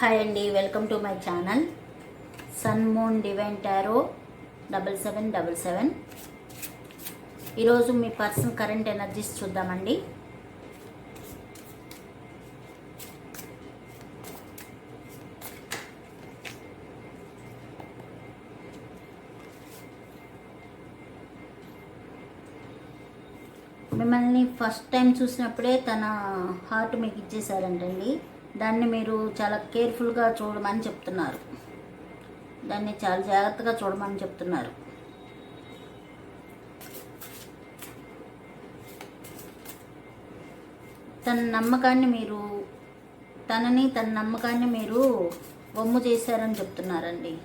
Hi అండి welcome to my channel sun moon divine tarot double seven double seven ఈరోజు మీ person current energies చూద్దామండి. మిమ్మల్ని first time చూసినప్పుడే తన హార్ట్ మీకు ఇచ్చేసారంటండి. దాన్ని మీరు చాలా కేర్ఫుల్గా చూడమని చెప్తున్నారు. దాన్ని చాలా జాగ్రత్తగా చూడమని చెప్తున్నారు. తన నమ్మకాన్ని మీరు తనని తన నమ్మకాన్ని మీరు బొమ్ము చేశారని చెప్తున్నారండి.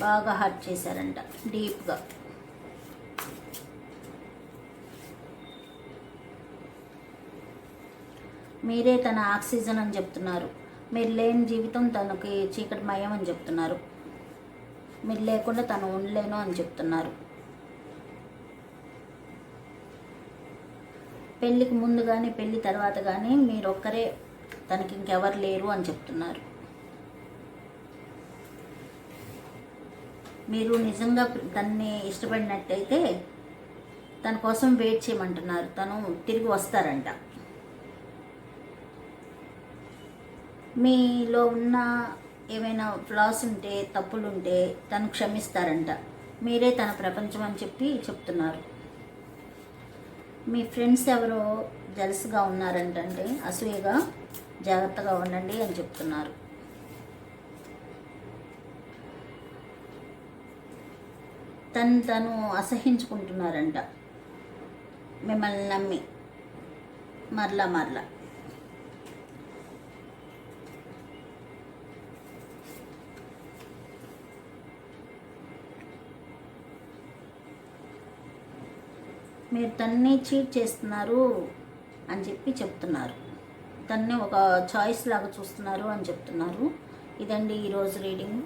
బాగా హర్ట్ చేశారంట డీప్గా. మీరే తన ఆక్సిజన్ అని చెప్తున్నారు. మీరు లేని జీవితం తనకి చీకటిమయం అని చెప్తున్నారు. మీరు లేకుండా తను ఉండలేను అని చెప్తున్నారు. పెళ్ళికి ముందు కానీ పెళ్ళి తర్వాత కానీ మీరు ఒక్కరే తనకి ఇంకెవరు లేరు అని చెప్తున్నారు. మీరు నిజంగా తన్ని ఇష్టపడినట్టయితే తన కోసం వెయిట్ చేయమంటున్నారు. తను తిరిగి వస్తారంట. మీలో ఉన్న ఏమైనా ఫ్లాస్ ఉంటే తప్పులు ఉంటే తను క్షమిస్తారంట. మీరే తన ప్రపంచం అని చెప్పి చెప్తున్నారు. మీ ఫ్రెండ్స్ ఎవరో జలస్గా ఉన్నారంటే అసూయగా జాగ్రత్తగా ఉండండి అని చెప్తున్నారు. తను తను అసహించుకుంటున్నారంట. మిమ్మల్ని నమ్మి. మరలా మరలా. మీరు తన్ని చీట్ చేస్తున్నారు అని చెప్పి చెప్తున్నారు. తన్ని ఒక చాయిస్ లాగా చూస్తున్నారు అని చెప్తున్నారు. ఇదండి ఈరోజు రీడింగ్.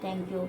Thank you.